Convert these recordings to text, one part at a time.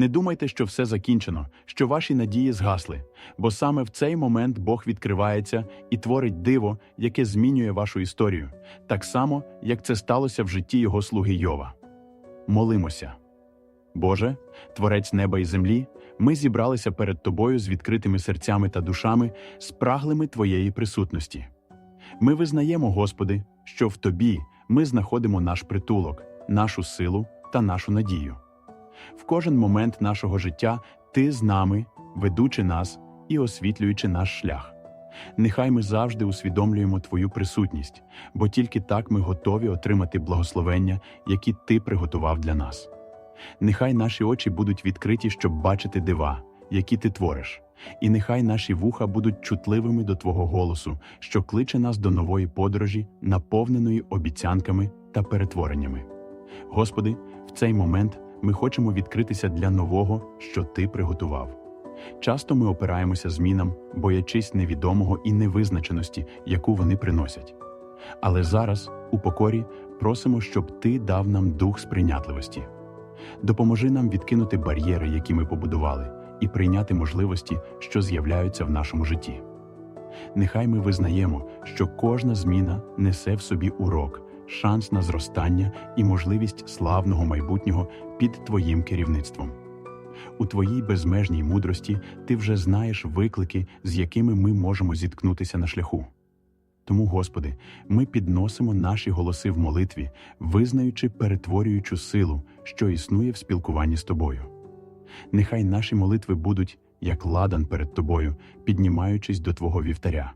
Не думайте, що все закінчено, що ваші надії згасли, бо саме в цей момент Бог відкривається і творить диво, яке змінює вашу історію, так само, як це сталося в житті його слуги Йова. Молимося. Боже, Творець неба і землі, ми зібралися перед Тобою з відкритими серцями та душами, спраглими Твоєї присутності. Ми визнаємо, Господи, що в Тобі ми знаходимо наш притулок, нашу силу та нашу надію. В кожен момент нашого життя Ти з нами, ведучи нас і освітлюючи наш шлях. Нехай ми завжди усвідомлюємо Твою присутність, бо тільки так ми готові отримати благословення, які Ти приготував для нас. Нехай наші очі будуть відкриті, щоб бачити дива, які ти твориш, і нехай наші вуха будуть чутливими до Твого голосу, що кличе нас до нової подорожі, наповненої обіцянками та перетвореннями. Господи, в цей момент ми хочемо відкритися для нового, що Ти приготував. Часто ми опираємося змінам, боячись невідомого і невизначеності, яку вони приносять. Але зараз, у покорі, просимо, щоб Ти дав нам дух сприйнятливості. Допоможи нам відкинути бар'єри, які ми побудували, і прийняти можливості, що з'являються в нашому житті. Нехай ми визнаємо, що кожна зміна несе в собі урок, шанс на зростання і можливість славного майбутнього під Твоїм керівництвом. У Твоїй безмежній мудрості ти вже знаєш виклики, з якими ми можемо зіткнутися на шляху. Тому, Господи, ми підносимо наші голоси в молитві, визнаючи перетворюючу силу, що існує в спілкуванні з Тобою. Нехай наші молитви будуть, як ладан перед Тобою, піднімаючись до Твого вівтаря.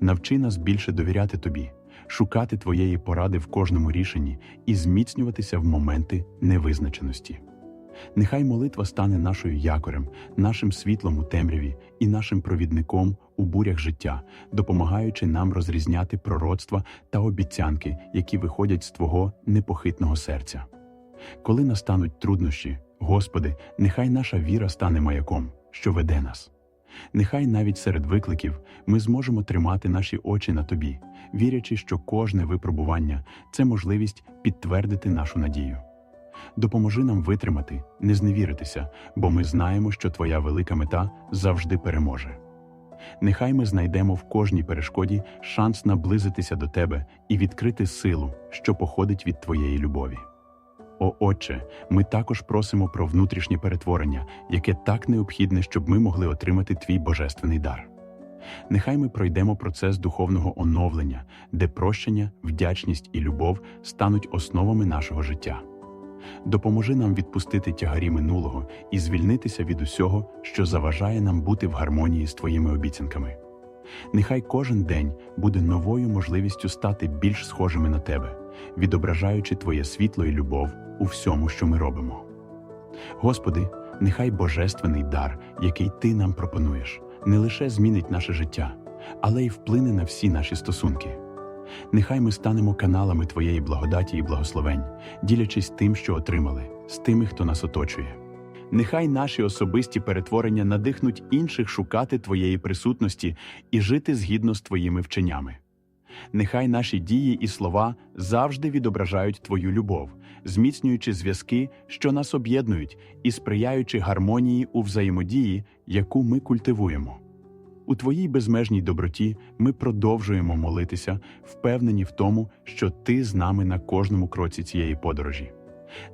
Навчи нас більше довіряти Тобі, шукати Твоєї поради в кожному рішенні і зміцнюватися в моменти невизначеності. Нехай молитва стане нашою якорем, нашим світлом у темряві і нашим провідником у бурях життя, допомагаючи нам розрізняти пророцтва та обіцянки, які виходять з Твого непохитного серця. Коли настануть труднощі, Господи, нехай наша віра стане маяком, що веде нас. Нехай навіть серед викликів ми зможемо тримати наші очі на Тобі, вірячи, що кожне випробування це можливість підтвердити нашу надію. Допоможи нам витримати, не зневіритися, бо ми знаємо, що Твоя велика мета завжди переможе. Нехай ми знайдемо в кожній перешкоді шанс наблизитися до Тебе і відкрити силу, що походить від Твоєї любові. О Отче, ми також просимо про внутрішнє перетворення, яке так необхідне, щоб ми могли отримати Твій божественний дар. Нехай ми пройдемо процес духовного оновлення, де прощення, вдячність і любов стануть основами нашого життя. Допоможи нам відпустити тягарі минулого і звільнитися від усього, що заважає нам бути в гармонії з Твоїми обіцянками. Нехай кожен день буде новою можливістю стати більш схожими на Тебе, відображаючи Твоє світло і любов у всьому, що ми робимо. Господи, нехай божественний дар, який Ти нам пропонуєш, не лише змінить наше життя, але й вплине на всі наші стосунки. Нехай ми станемо каналами Твоєї благодаті і благословень, ділячись тим, що отримали, з тими, хто нас оточує. Нехай наші особисті перетворення надихнуть інших шукати Твоєї присутності і жити згідно з Твоїми вченнями. Нехай наші дії і слова завжди відображають Твою любов, зміцнюючи зв'язки, що нас об'єднують, і сприяючи гармонії у взаємодії, яку ми культивуємо. У Твоїй безмежній доброті ми продовжуємо молитися, впевнені в тому, що Ти з нами на кожному кроці цієї подорожі.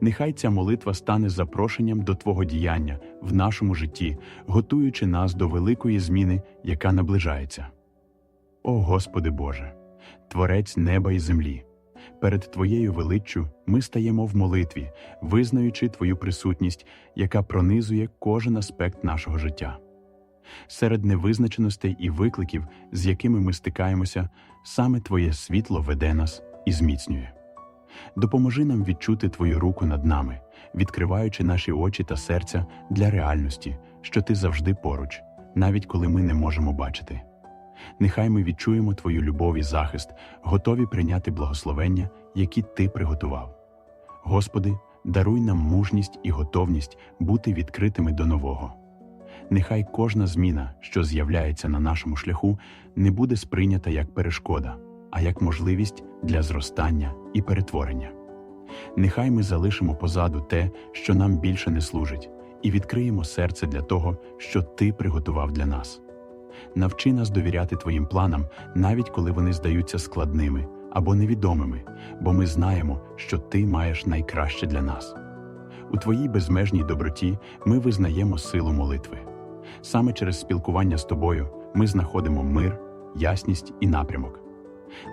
Нехай ця молитва стане запрошенням до Твого діяння в нашому житті, готуючи нас до великої зміни, яка наближається. О Господи Боже, Творець неба і землі! Перед Твоєю величчю ми стаємо в молитві, визнаючи Твою присутність, яка пронизує кожен аспект нашого життя. Серед невизначеностей і викликів, з якими ми стикаємося, саме Твоє світло веде нас і зміцнює. Допоможи нам відчути Твою руку над нами, відкриваючи наші очі та серця для реальності, що Ти завжди поруч, навіть коли ми не можемо бачити. Нехай ми відчуємо Твою любов і захист, готові прийняти благословення, які Ти приготував. Господи, даруй нам мужність і готовність бути відкритими до нового. Нехай кожна зміна, що з'являється на нашому шляху, не буде сприйнята як перешкода, а як можливість для зростання і перетворення. Нехай ми залишимо позаду те, що нам більше не служить, і відкриємо серце для того, що Ти приготував для нас. Навчи нас довіряти Твоїм планам, навіть коли вони здаються складними або невідомими, бо ми знаємо, що Ти маєш найкраще для нас. У Твоїй безмежній доброті ми визнаємо силу молитви. Саме через спілкування з тобою ми знаходимо мир, ясність і напрямок.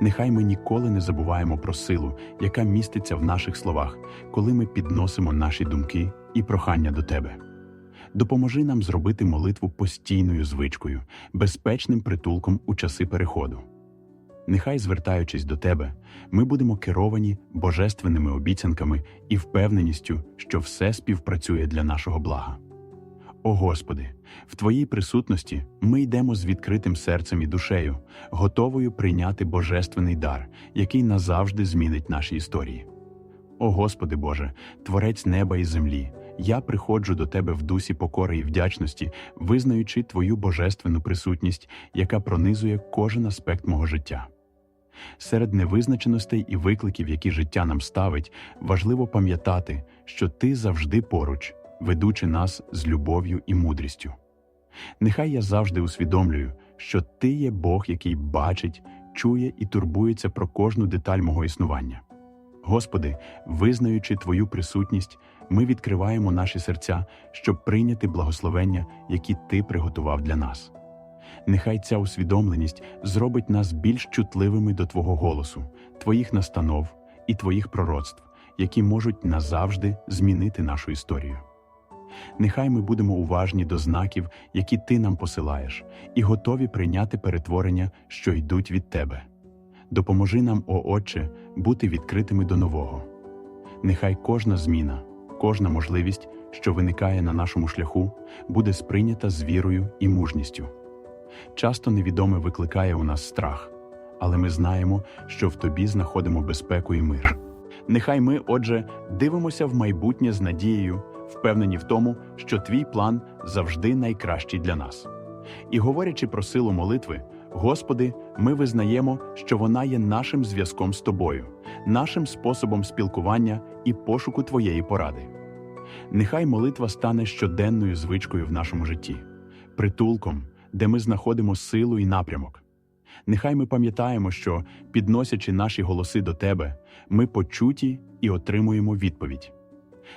Нехай ми ніколи не забуваємо про силу, яка міститься в наших словах, коли ми підносимо наші думки і прохання до тебе. Допоможи нам зробити молитву постійною звичкою, безпечним притулком у часи переходу. Нехай, звертаючись до тебе, ми будемо керовані божественними обіцянками і впевненістю, що все співпрацює для нашого блага. О Господи, в Твоїй присутності ми йдемо з відкритим серцем і душею, готовою прийняти божественний дар, який назавжди змінить наші історії. О Господи Боже, Творець неба і землі, я приходжу до Тебе в дусі покори і вдячності, визнаючи Твою божественну присутність, яка пронизує кожен аспект мого життя. Серед невизначеностей і викликів, які життя нам ставить, важливо пам'ятати, що Ти завжди поруч, ведучи нас з любов'ю і мудрістю. Нехай я завжди усвідомлюю, що Ти є Бог, який бачить, чує і турбується про кожну деталь мого існування. Господи, визнаючи Твою присутність, ми відкриваємо наші серця, щоб прийняти благословення, які Ти приготував для нас. Нехай ця усвідомленість зробить нас більш чутливими до Твого голосу, Твоїх настанов і Твоїх пророцтв, які можуть назавжди змінити нашу історію. Нехай ми будемо уважні до знаків, які Ти нам посилаєш, і готові прийняти перетворення, що йдуть від Тебе. Допоможи нам, о Отче, бути відкритими до нового. Нехай кожна зміна, кожна можливість, що виникає на нашому шляху, буде сприйнята з вірою і мужністю. Часто невідоме викликає у нас страх, але ми знаємо, що в тобі знаходимо безпеку і мир. Нехай ми, отже, дивимося в майбутнє з надією, впевнені в тому, що твій план завжди найкращий для нас. І говорячи про силу молитви, Господи, ми визнаємо, що вона є нашим зв'язком з тобою, нашим способом спілкування і пошуку Твоєї поради. Нехай молитва стане щоденною звичкою в нашому житті, притулком, де ми знаходимо силу і напрямок. Нехай ми пам'ятаємо, що, підносячи наші голоси до Тебе, ми почуті і отримуємо відповідь.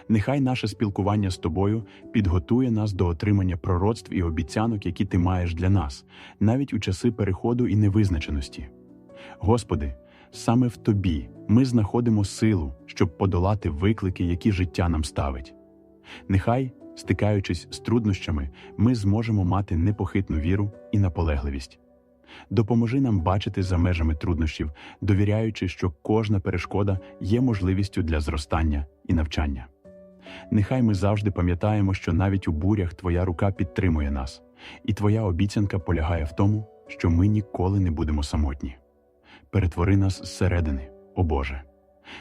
Нехай наше спілкування з тобою підготує нас до отримання пророцтв і обіцянок, які ти маєш для нас, навіть у часи переходу і невизначеності. Господи, саме в Тобі ми знаходимо силу, щоб подолати виклики, які життя нам ставить. Нехай, стикаючись з труднощами, ми зможемо мати непохитну віру і наполегливість. Допоможи нам бачити за межами труднощів, довіряючи, що кожна перешкода є можливістю для зростання і навчання. Нехай ми завжди пам'ятаємо, що навіть у бурях Твоя рука підтримує нас, і Твоя обіцянка полягає в тому, що ми ніколи не будемо самотні. Перетвори нас зсередини, о Боже.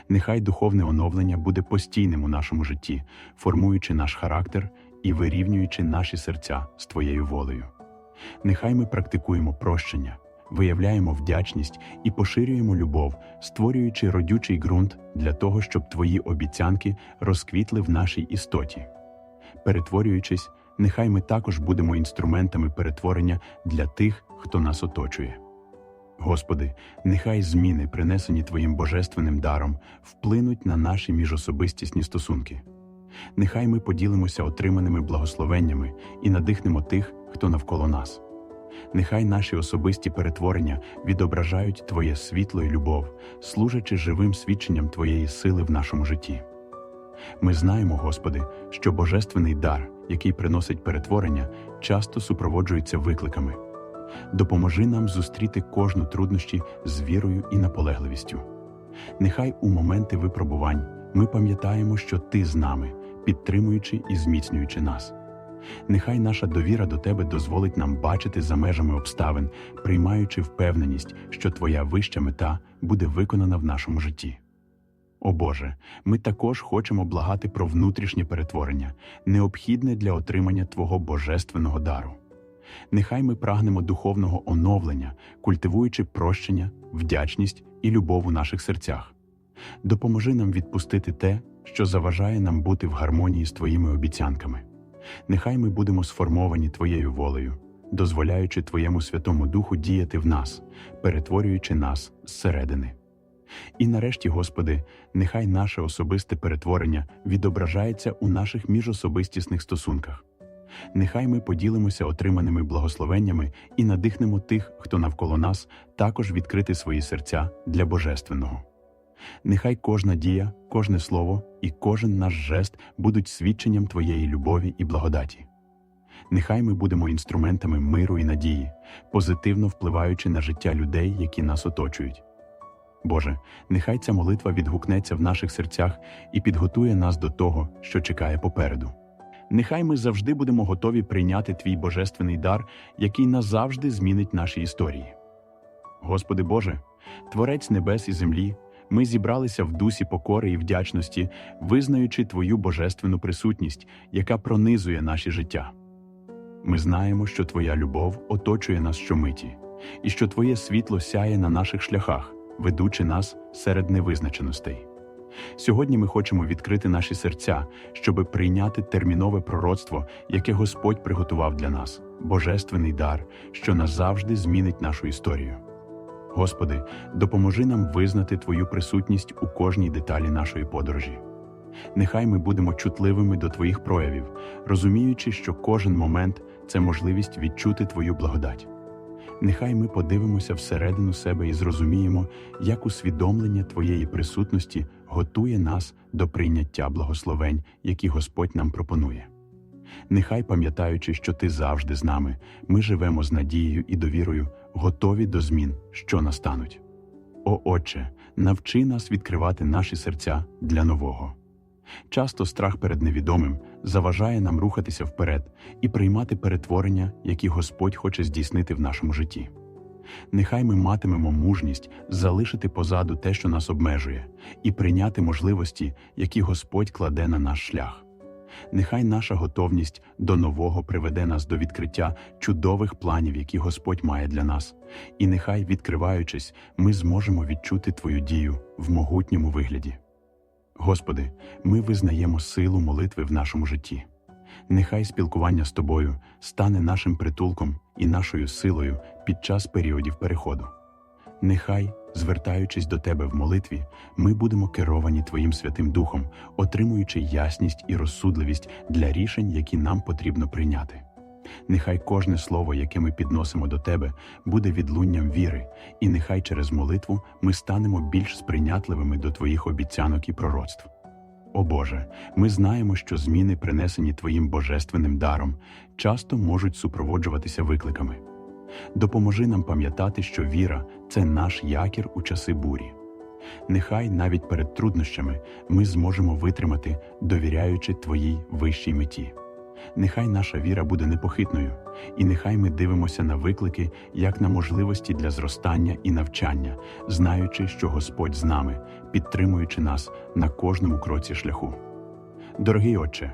Нехай духовне оновлення буде постійним у нашому житті, формуючи наш характер і вирівнюючи наші серця з Твоєю волею. Нехай ми практикуємо прощення, виявляємо вдячність і поширюємо любов, створюючи родючий ґрунт для того, щоб твої обіцянки розквітли в нашій істоті. Перетворюючись, нехай ми також будемо інструментами перетворення для тих, хто нас оточує. Господи, нехай зміни, принесені Твоїм божественним даром, вплинуть на наші міжособистісні стосунки. Нехай ми поділимося отриманими благословеннями і надихнемо тих, хто навколо нас. Нехай наші особисті перетворення відображають Твоє світло і любов, служачи живим свідченням Твоєї сили в нашому житті. Ми знаємо, Господи, що божественний дар, який приносить перетворення, часто супроводжується викликами. Допоможи нам зустріти кожну труднощі з вірою і наполегливістю. Нехай у моменти випробувань ми пам'ятаємо, що Ти з нами, підтримуючи і зміцнюючи нас. Нехай наша довіра до Тебе дозволить нам бачити за межами обставин, приймаючи впевненість, що Твоя вища мета буде виконана в нашому житті. О Боже, ми також хочемо благати про внутрішнє перетворення, необхідне для отримання Твого божественного дару. Нехай ми прагнемо духовного оновлення, культивуючи прощення, вдячність і любов у наших серцях. Допоможи нам відпустити те, що заважає нам бути в гармонії з Твоїми обіцянками. Нехай ми будемо сформовані Твоєю волею, дозволяючи Твоєму Святому Духу діяти в нас, перетворюючи нас зсередини. І нарешті, Господи, нехай наше особисте перетворення відображається у наших міжособистісних стосунках. Нехай ми поділимося отриманими благословеннями і надихнемо тих, хто навколо нас, також відкрити свої серця для Божественного. Нехай кожна дія, кожне слово і кожен наш жест будуть свідченням Твоєї любові і благодаті. Нехай ми будемо інструментами миру і надії, позитивно впливаючи на життя людей, які нас оточують. Боже, нехай ця молитва відгукнеться в наших серцях і підготує нас до того, що чекає попереду. Нехай ми завжди будемо готові прийняти Твій божественний дар, який назавжди змінить наші історії. Господи Боже, Творець небес і землі, ми зібралися в дусі покори і вдячності, визнаючи Твою божественну присутність, яка пронизує наші життя. Ми знаємо, що Твоя любов оточує нас щомиті, і що Твоє світло сяє на наших шляхах, ведучи нас серед невизначеностей. Сьогодні ми хочемо відкрити наші серця, щоби прийняти термінове пророцтво, яке Господь приготував для нас, божественний дар, що назавжди змінить нашу історію. Господи, допоможи нам визнати Твою присутність у кожній деталі нашої подорожі. Нехай ми будемо чутливими до Твоїх проявів, розуміючи, що кожен момент це можливість відчути Твою благодать. Нехай ми подивимося всередину себе і зрозуміємо, як усвідомлення Твоєї присутності готує нас до прийняття благословень, які Господь нам пропонує. Нехай, пам'ятаючи, що Ти завжди з нами, ми живемо з надією і довірою, готові до змін, що настануть. О Отче, навчи нас відкривати наші серця для нового. Часто страх перед невідомим заважає нам рухатися вперед і приймати перетворення, які Господь хоче здійснити в нашому житті. Нехай ми матимемо мужність залишити позаду те, що нас обмежує, і прийняти можливості, які Господь кладе на наш шлях. Нехай наша готовність до нового приведе нас до відкриття чудових планів, які Господь має для нас, і нехай, відкриваючись, ми зможемо відчути Твою дію в могутньому вигляді. Господи, ми визнаємо силу молитви в нашому житті. Нехай спілкування з Тобою стане нашим притулком і нашою силою під час періодів переходу. Нехай, звертаючись до Тебе в молитві, ми будемо керовані Твоїм Святим Духом, отримуючи ясність і розсудливість для рішень, які нам потрібно прийняти. Нехай кожне слово, яке ми підносимо до Тебе, буде відлунням віри, і нехай через молитву ми станемо більш сприйнятливими до Твоїх обіцянок і пророцтв. О Боже, ми знаємо, що зміни, принесені Твоїм божественним даром, часто можуть супроводжуватися викликами. Допоможи нам пам'ятати, що віра це наш якір у часи бурі. Нехай навіть перед труднощами ми зможемо витримати, довіряючи Твоїй вищій меті. Нехай наша віра буде непохитною, і нехай ми дивимося на виклики як на можливості для зростання і навчання, знаючи, що Господь з нами, підтримуючи нас на кожному кроці шляху. Дорогий Отче,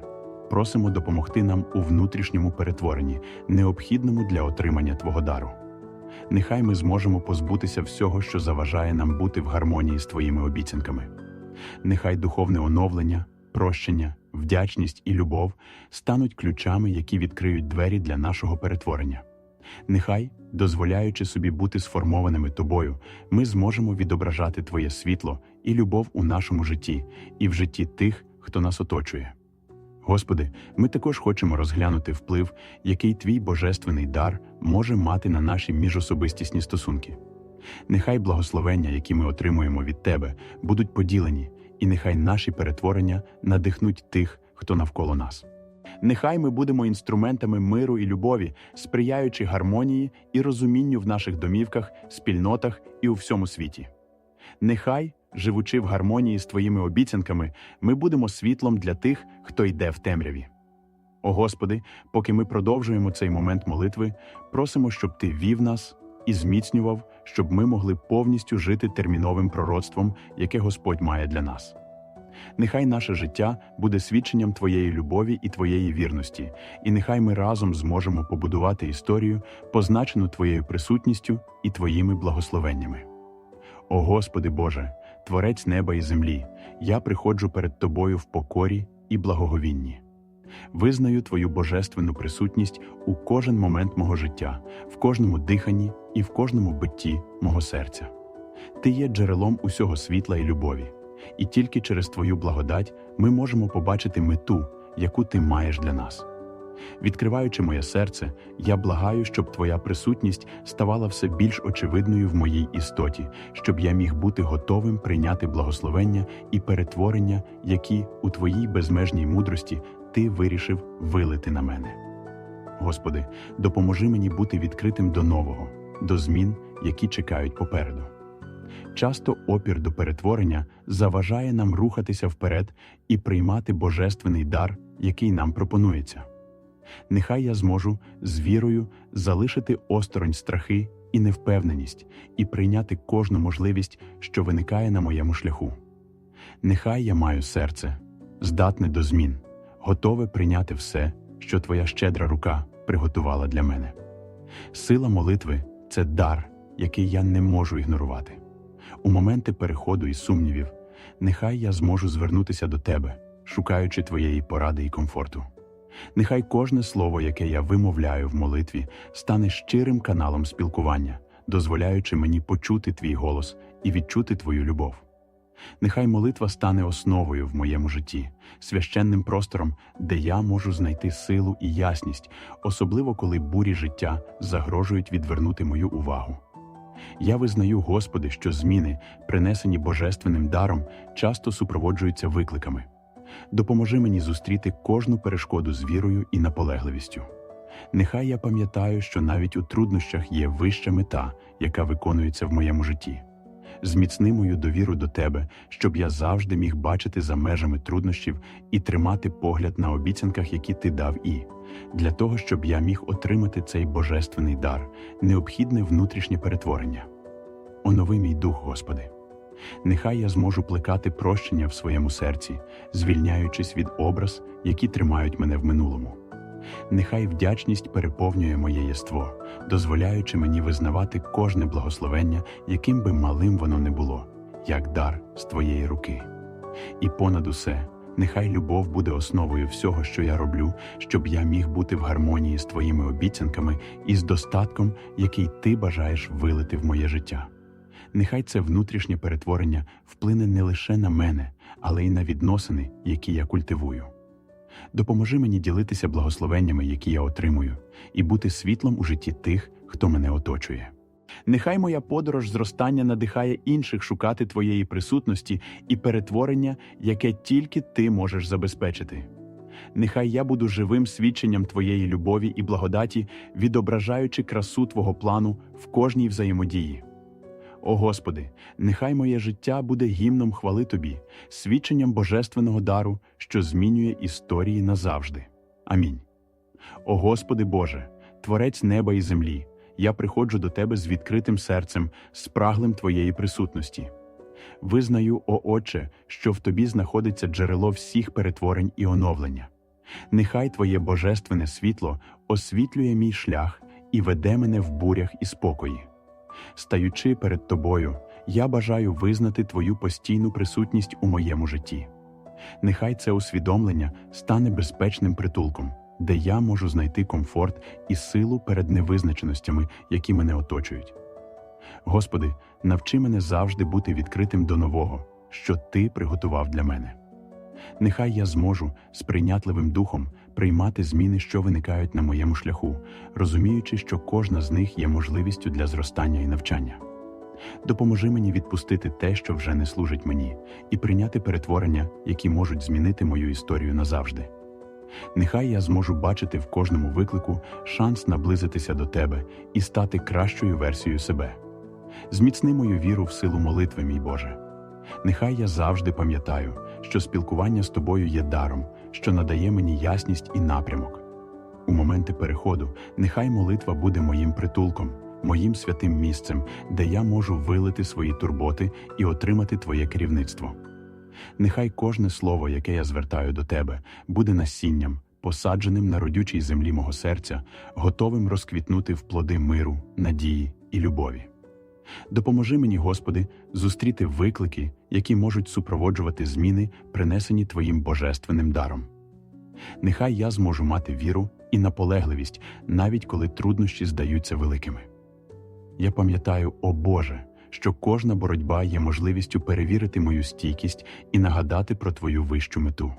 просимо допомогти нам у внутрішньому перетворенні, необхідному для отримання Твого дару. Нехай ми зможемо позбутися всього, що заважає нам бути в гармонії з Твоїми обіцянками. Нехай духовне оновлення, прощення, вдячність і любов стануть ключами, які відкриють двері для нашого перетворення. Нехай, дозволяючи собі бути сформованими тобою, ми зможемо відображати Твоє світло і любов у нашому житті і в житті тих, хто нас оточує. Господи, ми також хочемо розглянути вплив, який твій божественний дар може мати на наші міжособистісні стосунки. Нехай благословення, які ми отримуємо від Тебе, будуть поділені, і нехай наші перетворення надихнуть тих, хто навколо нас. Нехай ми будемо інструментами миру і любові, сприяючи гармонії і розумінню в наших домівках, спільнотах і у всьому світі. Нехай, живучи в гармонії з Твоїми обіцянками, ми будемо світлом для тих, хто йде в темряві. О Господи, поки ми продовжуємо цей момент молитви, просимо, щоб Ти вів нас і зміцнював, щоб ми могли повністю жити терміновим пророцтвом, яке Господь має для нас. Нехай наше життя буде свідченням Твоєї любові і Твоєї вірності, і нехай ми разом зможемо побудувати історію, позначену Твоєю присутністю і Твоїми благословеннями. О Господи Боже, Творець неба і землі, я приходжу перед Тобою в покорі і благоговінні. Визнаю Твою божественну присутність у кожен момент мого життя, в кожному диханні і в кожному битті мого серця. Ти є джерелом усього світла і любові, і тільки через Твою благодать ми можемо побачити мету, яку ти маєш для нас. Відкриваючи моє серце, я благаю, щоб Твоя присутність ставала все більш очевидною в моїй істоті, щоб я міг бути готовим прийняти благословення і перетворення, які у Твоїй безмежній мудрості Ти вирішив вилити на мене. Господи, допоможи мені бути відкритим до нового, до змін, які чекають попереду. Часто опір до перетворення заважає нам рухатися вперед і приймати божественний дар, який нам пропонується. Нехай я зможу з вірою залишити осторонь страхи і невпевненість і прийняти кожну можливість, що виникає на моєму шляху. Нехай я маю серце, здатне до змін, готове прийняти все, що Твоя щедра рука приготувала для мене. Сила молитви це дар, який я не можу ігнорувати. У моменти переходу і сумнівів, нехай я зможу звернутися до Тебе, шукаючи Твоєї поради і комфорту. Нехай кожне слово, яке я вимовляю в молитві, стане щирим каналом спілкування, дозволяючи мені почути твій голос і відчути твою любов. Нехай молитва стане основою в моєму житті, священним простором, де я можу знайти силу і ясність, особливо коли бурі життя загрожують відвернути мою увагу. Я визнаю, Господи, що зміни, принесені божественним даром, часто супроводжуються викликами. Допоможи мені зустріти кожну перешкоду з вірою і наполегливістю. Нехай я пам'ятаю, що навіть у труднощах є вища мета, яка виконується в моєму житті. Зміцни мою довіру до тебе, щоб я завжди міг бачити за межами труднощів і тримати погляд на обіцянках, які ти дав, і для того, щоб я міг отримати цей божественний дар, необхідне внутрішнє перетворення. Онови мій дух, Господи. Нехай я зможу плекати прощення в своєму серці, звільняючись від образ, які тримають мене в минулому. Нехай вдячність переповнює моє єство, дозволяючи мені визнавати кожне благословення, яким би малим воно не було, як дар з твоєї руки. І понад усе, нехай любов буде основою всього, що я роблю, щоб я міг бути в гармонії з твоїми обіцянками і з достатком, який ти бажаєш вилити в моє життя. Нехай це внутрішнє перетворення вплине не лише на мене, але й на відносини, які я культивую. Допоможи мені ділитися благословеннями, які я отримую, і бути світлом у житті тих, хто мене оточує. Нехай моя подорож зростання надихає інших шукати твоєї присутності і перетворення, яке тільки ти можеш забезпечити. Нехай я буду живим свідченням твоєї любові і благодаті, відображаючи красу Твого плану в кожній взаємодії. О Господи, нехай моє життя буде гімном хвали Тобі, свідченням божественного дару, що змінює історії назавжди. Амінь. О Господи Боже, Творець неба і землі, я приходжу до Тебе з відкритим серцем, спраглим Твоєї присутності. Визнаю, о Отче, що в Тобі знаходиться джерело всіх перетворень і оновлення. Нехай Твоє божественне світло освітлює мій шлях і веде мене в бурях і спокої. Стаючи перед тобою, я бажаю визнати твою постійну присутність у моєму житті. Нехай це усвідомлення стане безпечним притулком, де я можу знайти комфорт і силу перед невизначеностями, які мене оточують. Господи, навчи мене завжди бути відкритим до нового, що Ти приготував для мене. Нехай я зможу з прийнятливим духом приймати зміни, що виникають на моєму шляху, розуміючи, що кожна з них є можливістю для зростання і навчання. Допоможи мені відпустити те, що вже не служить мені, і прийняти перетворення, які можуть змінити мою історію назавжди. Нехай я зможу бачити в кожному виклику шанс наблизитися до тебе і стати кращою версією себе. Зміцни мою віру в силу молитви, мій Боже. Нехай я завжди пам'ятаю, що спілкування з тобою є даром, що надає мені ясність і напрямок. У моменти переходу нехай молитва буде моїм притулком, моїм святим місцем, де я можу вилити свої турботи і отримати Твоє керівництво. Нехай кожне слово, яке я звертаю до Тебе, буде насінням, посадженим на родючій землі мого серця, готовим розквітнути в плоди миру, надії і любові. Допоможи мені, Господи, зустріти виклики, які можуть супроводжувати зміни, принесені Твоїм божественним даром. Нехай я зможу мати віру і наполегливість, навіть коли труднощі здаються великими. Я пам'ятаю, о Боже, що кожна боротьба є можливістю перевірити мою стійкість і нагадати про Твою вищу мету.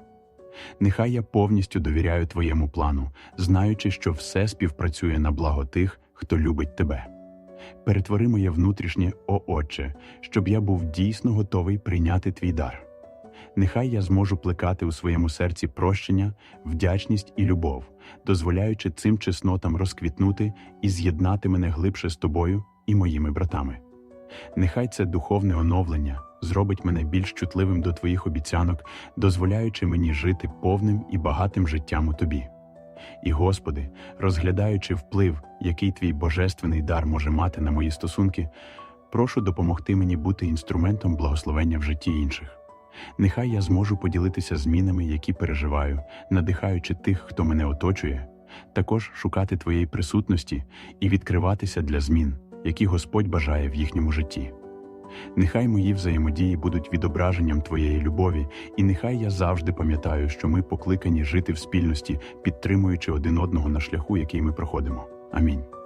Нехай я повністю довіряю Твоєму плану, знаючи, що все співпрацює на благо тих, хто любить Тебе. Перетвори моє внутрішнє, о Отче, щоб я був дійсно готовий прийняти Твій дар. Нехай я зможу плекати у своєму серці прощення, вдячність і любов, дозволяючи цим чеснотам розквітнути і з'єднати мене глибше з тобою і моїми братами. Нехай це духовне оновлення зробить мене більш чутливим до твоїх обіцянок, дозволяючи мені жити повним і багатим життям у тобі. І, Господи, розглядаючи вплив, який твій божественний дар може мати на мої стосунки, прошу допомогти мені бути інструментом благословення в житті інших. Нехай я зможу поділитися змінами, які переживаю, надихаючи тих, хто мене оточує, також шукати Твоєї присутності і відкриватися для змін, які Господь бажає в їхньому житті. Нехай мої взаємодії будуть відображенням Твоєї любові, і нехай я завжди пам'ятаю, що ми покликані жити в спільності, підтримуючи один одного на шляху, який ми проходимо. Амінь.